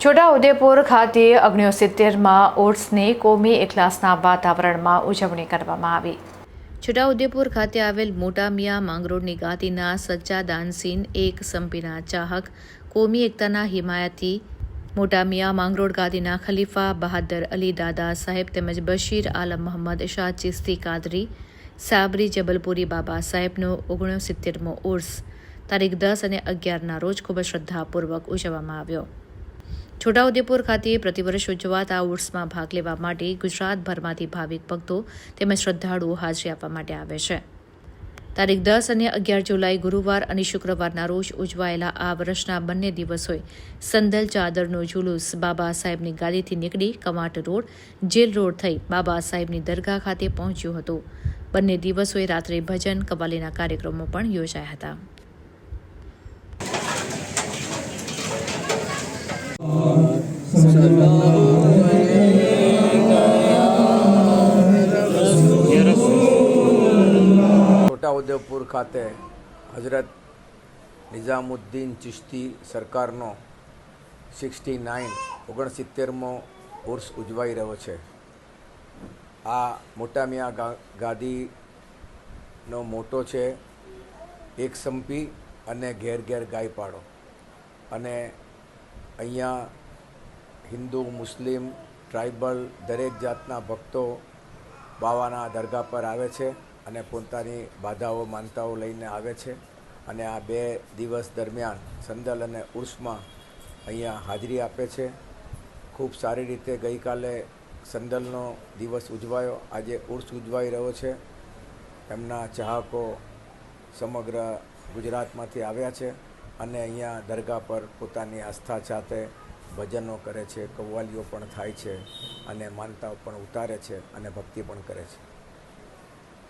છોટાઉદેપુર ખાતે ઓગણીસો સિત્તેરમાં ઓટ્સની કોમી એકલાસના વાતાવરણમાં ઉજવણી કરવામાં આવી. છોટાઉદેપુર ખાતે આવેલ મોટા મિયા માંગરોળની સજ્જા દાનસીન એક સંપીના ચાહક કોમી એકતાના હિમાયતી મોટા મિયા માંગરોળ ગાદીના ખલીફા બહાદર અલી દાદા સાહેબ તેમજ બશીર આલમ મોહમ્મદ શાહ ચિસ્તી કાદરી, સાબરી જબલપુરી બાબા સાહેબનો ઓગણસિત્તેરમો ઉર્સ તારીખ દસ અને અગિયારના રોજ ખૂબ જ શ્રદ્ધાપૂર્વક ઉજવવામાં આવ્યો. છોટાઉદેપુર ખાતે પ્રતિવર્ષ ઉજવાતા ઉર્સમાં ભાગ લેવા માટે ગુજરાતભરમાંથી ભાવિક ભક્તો તેમજ શ્રદ્ધાળુઓ હાજરી આપવા માટે આવે છે. તારીખ દસ અને અગિયાર જુલાઈ ગુરુવાર અને શુક્રવારના રોજ ઉજવાયેલા આ વર્ષના બંને દિવસોએ સંદલ ચાદરનો જુલુસ બાબા સાહેબની ગાદીથી નીકળી કમાટ રોડ, જેલ રોડ થઈ બાબા સાહેબની દરગાહ ખાતે પહોંચ્યું હતું. બંને દિવસોએ રાત્રે ભજન, કવાલીના કાર્યક્રમો પણ યોજાયા હતા. છોટાઉદેપુર ખાતે હજરત નિઝામુદ્દીન ચિશ્તી સરકારનો સિક્સટી નાઇન ઓગણસિત્તેરમો ઉર્સ ઉજવાઈ રહ્યો છે. આ મોટા મિયા ગાદીનો મોટો છે, એક સંપી અને ઘેર ઘેર ગાય પાડો અને અહીંયા હિન્દુ, મુસ્લિમ, ટ્રાઇબલ દરેક જાતના ભક્તો બાવાના દરગાહ પર આવે છે. અને પોતાની બાધાઓ, માનતાઓ લઈને આવે છે. અને આ બે દિવસ દરમિયાન સંદલ અને ઉર્સમાં અહીંયા હાજરી આપે છે. ખૂબ સારી રીતે ગઈકાલે સંદલનો દિવસ ઉજવાયો. આજે ઉર્સ ઉજવાઈ રહ્યો છે. એમના ચાહકો સમગ્ર ગુજરાતમાંથી આવ્યા છે અને અહીંયા દરગાહ પર પોતાની આસ્થા સાથે ભજનો કરે છે, કવ્વાલીઓ પણ થાય છે અને માનતાઓ પણ ઉતારે છે અને ભક્તિ પણ કરે છે.